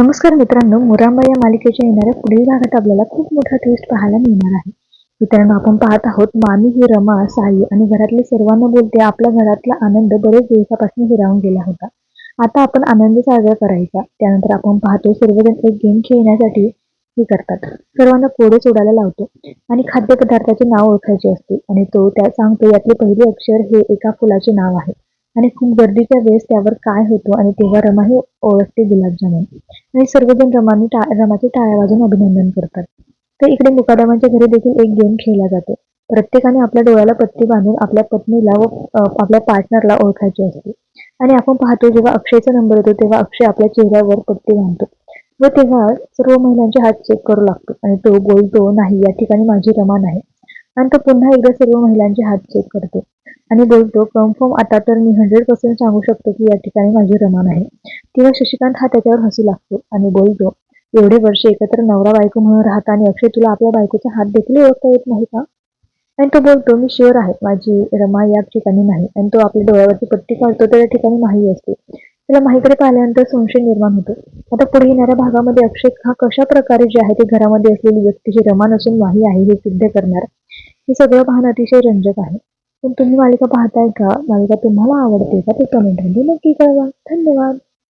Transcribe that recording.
नमस्कार मित्रांनो मुरांबा या मालिकेच्या येणाऱ्या पुढील भागात आपल्याला खूप मोठा ट्विस्ट पाहायला मिळणार आहे. मित्रांनो आपण पाहत आहोत मामी ही रमा साई आणि घरातले सर्वांना बोलते. आपल्या घरातला आनंद बरेच दिवसापासून हिरावून गेला होता. आता आपण आनंद साजरा करायचा. त्यानंतर आपण पाहतो सर्वजण एक गेम खेळण्यासाठी हे करतात. सर्वांना कोडे सोडायला लावतो आणि खाद्यपदार्थाचे नाव ओळखायचे असते. आणि तो त्या सांगतो यातले पहिले अक्षर हे एका फुलाचे नाव आहे. आणि खूप गर्दीच्या वेळेस त्यावर काय होतो आणि तेव्हा रमा हे ओळखते गुलाबजामुन. आणि सर्वजण रमाने टा रमाचे टाळ्या वाजून अभिनंदन करतात. तर इकडे मुकादमाच्या घरी देखील एक गेम खेळला जातो. प्रत्येकाने आपल्या डोळ्याला पत्ती बांधून आपल्या पत्नीला व आपल्या पार्टनरला ओळखायची असते. आणि आपण पाहतो जेव्हा अक्षयचा नंबर येतो तेव्हा अक्षय आपल्या चेहऱ्यावर पत्ती बांधतो. व तेव्हा सर्व महिलांचे हात चेक करू लागतो. आणि तो बोलतो नाही या ठिकाणी माझी रमा नाही. आणि तो पुन्हा एकदा सर्व महिलांचे हात चेक करतो. आणि बोलतो कन्फर्म आता तर मी हंड्रेड पर्सेंट सांगू शकतो की या ठिकाणी माझी रमान आहे. तेव्हा शशिकांत हा त्याच्यावर हसू लागतो आणि बोलतो एवढे वर्ष एकत्र नवरा बायको म्हणून राहता आणि अक्षय तुला आपल्या बायकोचा हात देखील ओळखता येत नाही का? आणि तो बोलतो मी शुअर आहे माझी रमा या ठिकाणी नाही. आणि तो आपल्या डोळ्यावरची पट्टी काढतो तर या ठिकाणी माही असते. त्याला माहीकडे पाहिल्यानंतर संशय निर्माण होतो. आता पुढे येणाऱ्या भागामध्ये अक्षय हा कशा प्रकारे जे आहे ते घरामध्ये असलेली व्यक्ती जी रमा नसून माही आहे हे सिद्ध करणार. हे सगळं पाहणं अतिशय रंजक आहे. पण तुम्ही मालिका पाहताय का? मालिका तुम्हाला आवडते का? ते कमेंटमध्ये नक्की कळवा. धन्यवाद.